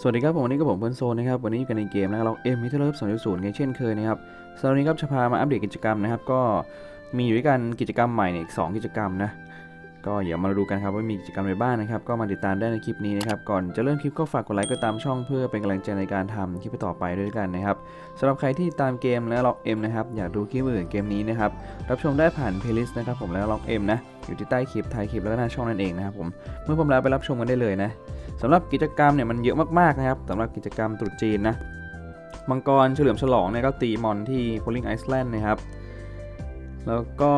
สวัสดีครับผมวันนี้ก็ผมเพื่อนโซนนะครับวันนี้อยู่กันในเกมนะครับเราเอ็มมิเทอร์เลิฟสองจุดศูนย์เช่นเคยนะครับสำหรับวันนี้ครับจะพามาอัปเดตกิจกรรมนะครับ ก็มีอยู่ด้วยกันกิจกรรมใหม่เนี่ยอีกสองกิจกรรมนะ ก็เดี๋ยวมาดูกันครับว่ามีกิจกรรมอะไรบ้างนะครับ ก็มาติดตามได้ในคลิปนี้นะครับ ก่อนจะเริ่มคลิปก็ฝากกดไลค์กดตามช่องเพื่อเป็นกำลังใจในการทำคลิปต่อไปด้วยกันนะครับสำหรับใครที่ตามเกมและล็อกเอ็มนะครับอยากดูคลิปอื่นเกมนี้นะครับรับชมได้ผ่านเพลย์ลิสต์นะครับผมแล้วล็อกเอ็มนะอยู่ที่ใต้คลิปท้ายคลิปแล้วก็หน้าช่องนั่นเองนะครับผมเมื่อผมแล้วไปรับชมกันได้เลยนะสำหรับกิจกรรมเนี่ยมันเยอะมากๆนะครับสำหรับกิจกรรมตรุษจีนนะมังกรเฉลิมฉลองเนี่ยก็ตีมอนที่ Polling Iceland นะครับแล้วก็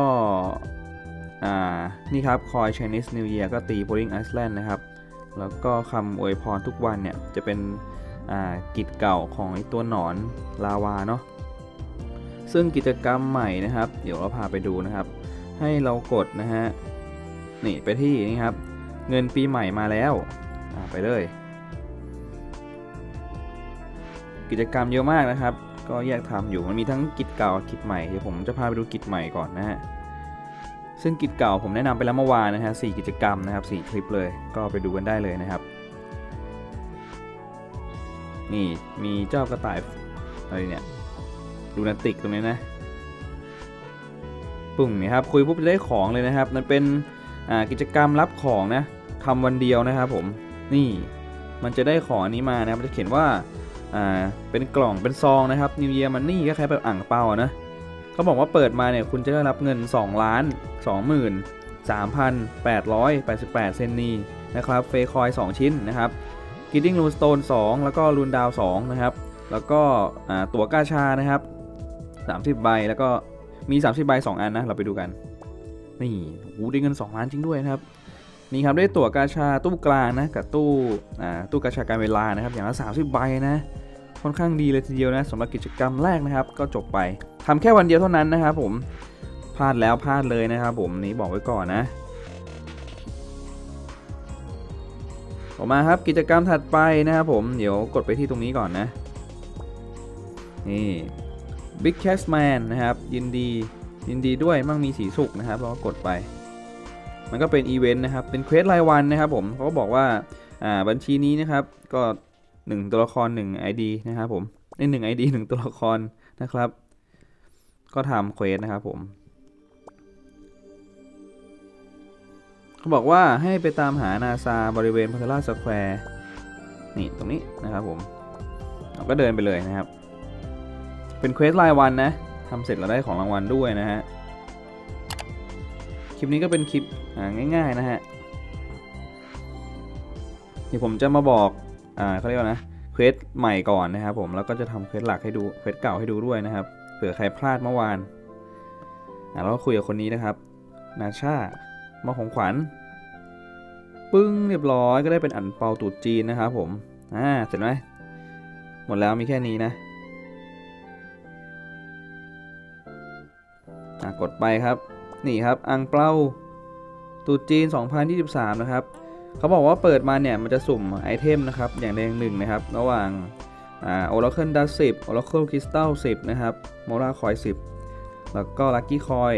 นี่ครับคอย Chinese New Year ก็ตี Polling Iceland นะครับ แล้วก็คำอวยพรทุกวันเนี่ย จะเป็นกิจเก่าของไอตัวหนอนลาวาเนาะ ซึ่งกิจกรรมใหม่นะครับ เดี๋ยวเราพาไปดูนะครับ ให้เรากดนะฮะ นี่ไปที่นี่ครับ เงินปีใหม่มาแล้ว ไปเลย กิจกรรมเยอะมากนะครับ ก็แยกทำอยู่ มันมีทั้งกิจเก่ากิจใหม่ เดี๋ยวผมจะพาไปดูกิจใหม่ก่อนนะฮะ ซึ่งกิจเก่าผมแนะนำไปแล้วเมื่อวานนะฮะสกิจกรรมนะครับสี่คลิปเลย ก็ไปดูกันได้เลยนะครับ นี่มีเจ้ากระต่ายอะไรเนี่ยดูนาติกตรงนี้นะปุ่งนี่ครับคุยปุ๊บจะได้ของเลยนะครับ มันเป็นกิจกรรมรับของนะทำวันเดียวนะครับผมนี่มันจะได้ของอันนี้มานะครับมันจะเขียนว่าอ่าเป็นกล่องเป็นซองนะครับ New Year Money ก็คล้ายแบบอ่างเปาอะนะ เขาบอกว่าเปิดมาเนี่ยคุณจะได้รับเงิน 2 ล้าน 2 3,888 เซนนีนะครับเฟคอย2ชิ้นนะครับ Gidding Rune Stone 2แล้วก็ Rune Down 2นะครับ แล้วก็อ่าตั๋วกาชานะครับ 30 ใบแล้วก็มี 30 ใบ 2 อันนะ เราไปดูกัน นี่โอ้ได้เงิน 2 ล้านจริงด้วยนะครับ นี่ครับได้ตั๋วกาชาตู้กลางนะ กับตู้อ่าตู้กาชาการเวลานะครับ อย่างละ 30 ใบนะ ค่อนข้างดีเลยทีเดียวนะสำหรับกิจกรรมแรกนะครับ ก็จบไปทำแค่วันเดียวเท่านั้นนะครับผมพลาดแล้วพลาดเลยนะครับผมนี่บอกไว้ก่อนนะออกมาครับกิจกรรมถัดไปนะครับผมเดี๋ยวกดไปที่ตรงนี้ก่อนนะ นี่ Big Cash Man นะครับ ยินดียินดีด้วยมั่งมีสีสุขนะครับเราก็กดไป มันก็เป็นอีเวนต์นะครับ เป็นเควสรายวันนะครับผมเขาก็บอกว่าอ่าบัญชีนี้นะครับ ก็ 1 ตัวละคร 1 ID นะครับผมในหนึ่ง ID 1 ตัวละครนะครับ ก็ทำเควสนะครับผมเขาบอกว่าให้ไปตามหานาซาบริเวณพัทราสแควร์นี่ตรงนี้นะครับผมเราก็เดินไปเลยนะครับ เป็นเควสรายวันนะทำเสร็จเราได้ของรางวัลด้วยนะฮะคลิปนี้ก็เป็นคลิปง่าย ๆ นะฮะเดี๋ยวผมจะมาบอก อ่าเขาเรียกว่านะเควสใหม่ก่อนนะครับผมแล้วก็จะทำเควสหลักให้ดูเควสเก่าให้ดูด้วยนะครับเผื่อใครพลาดเมื่อวานอ่าแล้วก็คุยกับคนนี้นะครับ นาชามาของขวัญ ปึ้งเรียบร้อยก็ได้เป็นอันเปาตูดจีนนะครับผมอ่าเสร็จไหมหมดแล้วมีแค่นี้นะอ่ากดไปครับ นี่ครับ อังเปาตรุษจีน 2023 นะครับ เขาบอกว่าเปิดมาเนี่ยมันจะสุ่มไอเทมนะครับอย่างแดงหนึ่งนะครับ ระหว่างอ่า Oracle Dust 10 Oracle Crystal 10 นะครับ Mora Coin 10 แล้วก็ Lucky Coin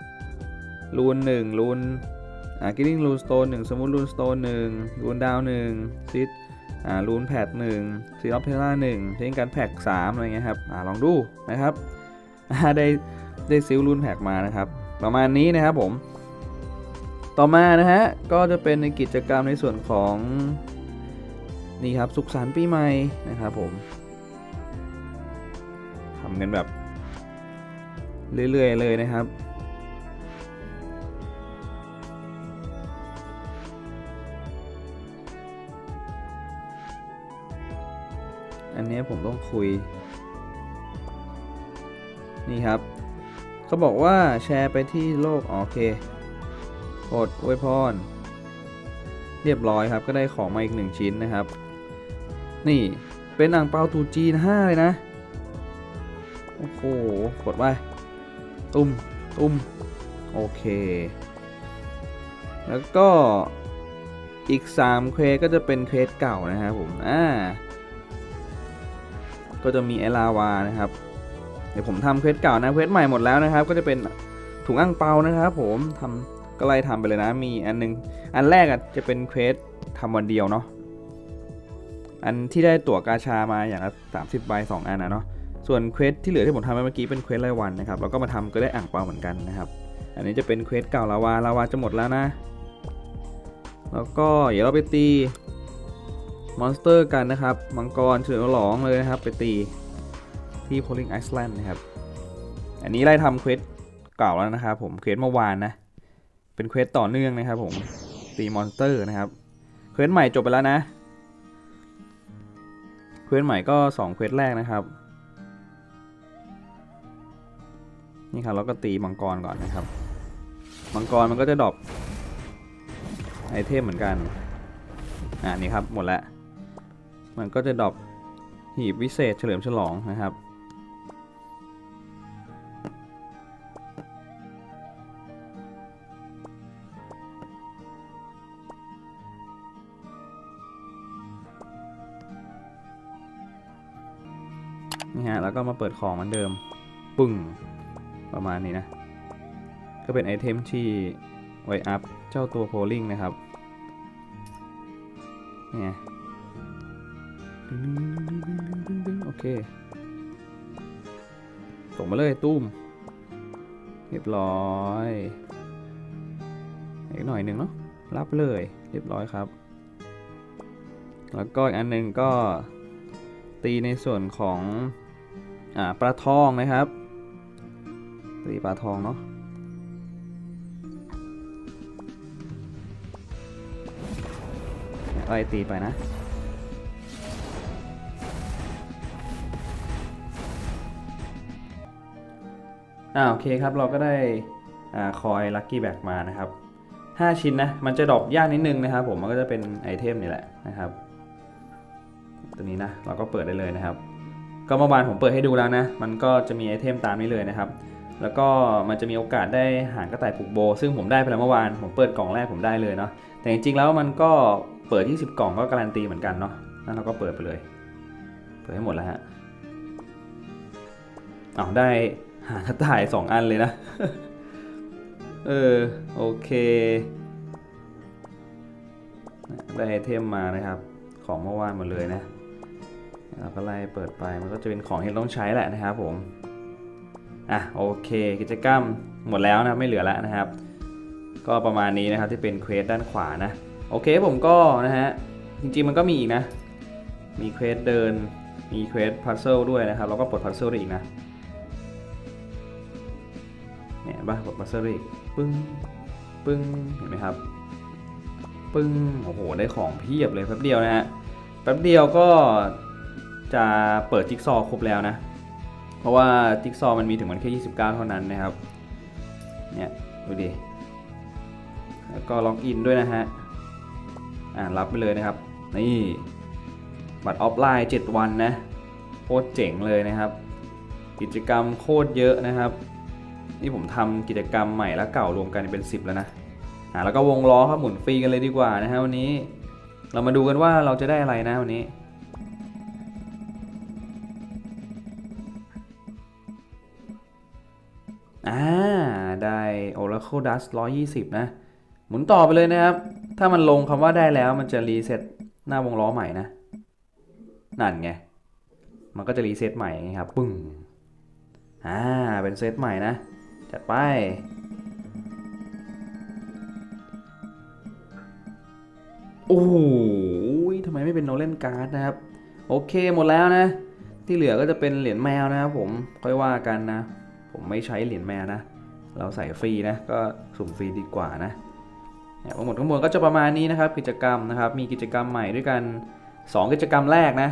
5รูน1รูนอ่า Killing Rune Stone 1 Smooth Rune Stone 1รูนดาว1ซิดอ่ารูนแพด1ซีออฟเทล่า1เช่นกันแพ็ก3อะไรเงี้ยครับอ่าลองดูนะครับได้ได้ซิลรูนแพ็กมานะครับ ประมาณนี้นะครับผม ต่อมานะฮะ ก็จะเป็นในกิจกรรมในส่วนของนี่ครับสุขสันต์ปีใหม่นะครับผมทำกันแบบเรื่อยๆเลยนะครับ อันนี้ผมต้องคุย นี่ครับ เขาบอกว่าแชร์ไปที่โลก โอเค กดอวยพร เรียบร้อยครับก็ได้ของมาอีกหนึ่งชิ้นนะครับ นี่เป็นอ่างเปาตูจีน5เลยนะ โอ้โห กดไปตุ้มตุ้มโอเค แล้วก็อีก 3 เควสก็จะเป็นเควสเก่านะครับผม อ่า ก็จะมีเอลาวานะครับ เดี๋ยวผมทำเควสเก่านะ เควสใหม่หมดแล้วนะครับ ก็จะเป็นถุงอ่างเปานะครับผมทำ ก็ไล่ทำไปเลยนะ มีอันนึง อันแรกอะจะเป็นเควสทำวันเดียวเนาะ อันที่ได้ตั๋วกาชามาอย่างละ30ใบ2อันนะเนาะ ส่วนเควสที่เหลือที่ผมทำไปเมื่อกี้เป็นเควสรายวันนะครับแล้วก็มาทำก็ได้อ่างเปาเหมือนกันนะครับ อันนี้จะเป็นเควสเก่าลาวา ลาวาจะหมดแล้วนะ แล้วก็เดี๋ยวเราไปตีมอนสเตอร์กันนะครับ มังกรเฉลิมฉลองเลยนะครับ ไปตีที่ Polling Iceland นะครับ อันนี้ไล่ทำเควสเก่าแล้วนะครับผม เควสเมื่อวานนะ เป็นเควสต่อเนื่องนะครับผมตีมอนสเตอร์นะครับเควสใหม่จบไปแล้วนะเควสใหม่ก็2เควสแรกนะครับนี่ครับเราก็ตีมังกรก่อนนะครับมังกรมันก็จะดรอปไอเทมเหมือนกันอ่านี่ครับหมดแล้วมันก็จะดรอปหีบวิเศษเฉลิมฉลองนะครับ ก็มาเปิดของเหมือนเดิม ปึ้ง ประมาณนี้นะ ก็เป็นไอเทมที่ไว้อัพเจ้าตัวโพลิงนะครับ เนี่ไงดึงดึงดึงดึงดึงดึงโอเค ส่งมาเลยตุ้ม เรียบร้อยอีกหน่อยหนึ่งเนาะ รับเลย เรียบร้อยครับ แล้วก็อีกอันหนึ่งก็ตีในส่วนของ อ่าปลาทองนะครับตีปลาทองเนาะไล่ตีไปนะอ่าโอเคครับเราก็ได้อ่าคอยลัคกี้แบ็กมานะครับ 5 ชิ้นนะ มันจะดรอปยากนิดนึงนะครับผมมันก็จะเป็นไอเทมนี่แหละนะครับ ตัวนี้นะเราก็เปิดได้เลยนะครับ ก็เมื่อวานผมเปิดให้ดูแล้วนะ มันก็จะมีไอเทมตามนี้เลยนะครับ แล้วก็มันจะมีโอกาสได้หางกระต่ายผูกโบ ซึ่งผมได้ไปแล้วเมื่อวาน ผมเปิดกล่องแรกผมได้เลยเนาะ แต่จริงๆแล้วมันก็เปิด 20 กล่องก็การันตีเหมือนกันเนาะ นั่นเราก็เปิดไปเลย เปิดให้หมดแล้วฮะเอาได้หางกระต่าย 2 อันเลยนะ เออโอเค ได้ไอเทมมานะครับ ของเมื่อวานหมดเลยนะ เราก็ไล่เปิดไปมันก็จะเป็นของที่ต้องใช้แหละนะครับผมอะโอเค กิจกรรมหมดแล้วนะไม่เหลือแล้วนะครับ ก็ประมาณนี้นะครับที่เป็นเควสด้านขวานะโอเคผมก็นะฮะจริงๆมันก็มีอีกนะ มีเควสเดินมีเควสพัซเซิลด้วยนะครับแล้วก็ปลดพัซเซิลได้อีกนะเนี่ยบ้าปลดพัซเซิลได้อีกปึ้งปึ้งเห็นไหมครับปึ้งโอ้โหได้ของเพียบเลยแป๊บเดียวนะฮะแป๊บเดียวก็ จะเปิดจิ๊กซอว์ครบแล้วนะ เพราะว่าจิ๊กซอว์มันมีถึงวันแค่ 29 เท่านั้นนะครับ เนี่ยดูดิ แล้วก็ล็อกอินด้วยนะฮะ อ่ารับไปเลยนะครับ นี่บัตรออฟไลน์ 7 วันนะ โคตรเจ๋งเลยนะครับ กิจกรรมโคตรเยอะนะครับ นี่ผมทำกิจกรรมใหม่และเก่ารวมกันเป็น 10 แล้วนะอ่าแล้วก็วงล้อครับหมุนฟรีกันเลยดีกว่านะฮะวันนี้ เรามาดูกันว่าเราจะได้อะไรนะวันนี้ Oracle Dust 120 นะ หมุนต่อไปเลยนะครับ ถ้ามันลงคำว่าได้แล้วมันจะรีเซ็ตหน้าวงล้อใหม่นะ นั่นไง มันก็จะรีเซ็ตใหม่ไงครับ ปึ้ง อ่า เป็นเซตใหม่นะ จัดไป โอ้โหทำไมไม่เป็นโนเล่นการ์ดนะครับ โอเคหมดแล้วนะ ที่เหลือก็จะเป็นเหรียญแมวนะครับผม ค่อยว่ากันนะ ผมไม่ใช้เหรียญแมวนะ เราใส่ฟรีนะก็สุ่มฟรีดีกว่านะทั้งหมดทั้งมวลก็จะประมาณนี้นะครับ กิจกรรมนะครับ มีกิจกรรมใหม่ด้วยกัน 2 กิจกรรมแรกนะ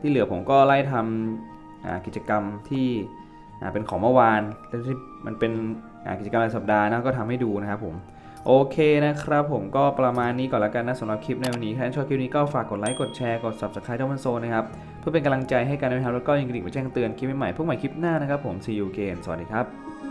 ที่เหลือผมก็ไล่ทำกิจกรรมที่เป็นของเมื่อวานแล้วที่มันเป็นกิจกรรมรายสัปดาห์นะก็ทำให้ดูนะครับผมโอเคนะครับผมก็ประมาณนี้ก่อนแล้วกันนะสำหรับคลิปในวันนี้ถ้าชอบคลิปนี้ก็ฝากกดไลค์กดแชร์กด subscribe เจ้ามันโซนนะครับ เพื่อเป็นกำลังใจให้กันนะครับแล้วก็ยังกระดิ่งไปแจ้งเตือนคลิปใหม่ๆพวกใหม่คลิปหน้านะครับผม see you again สวัสดีครับ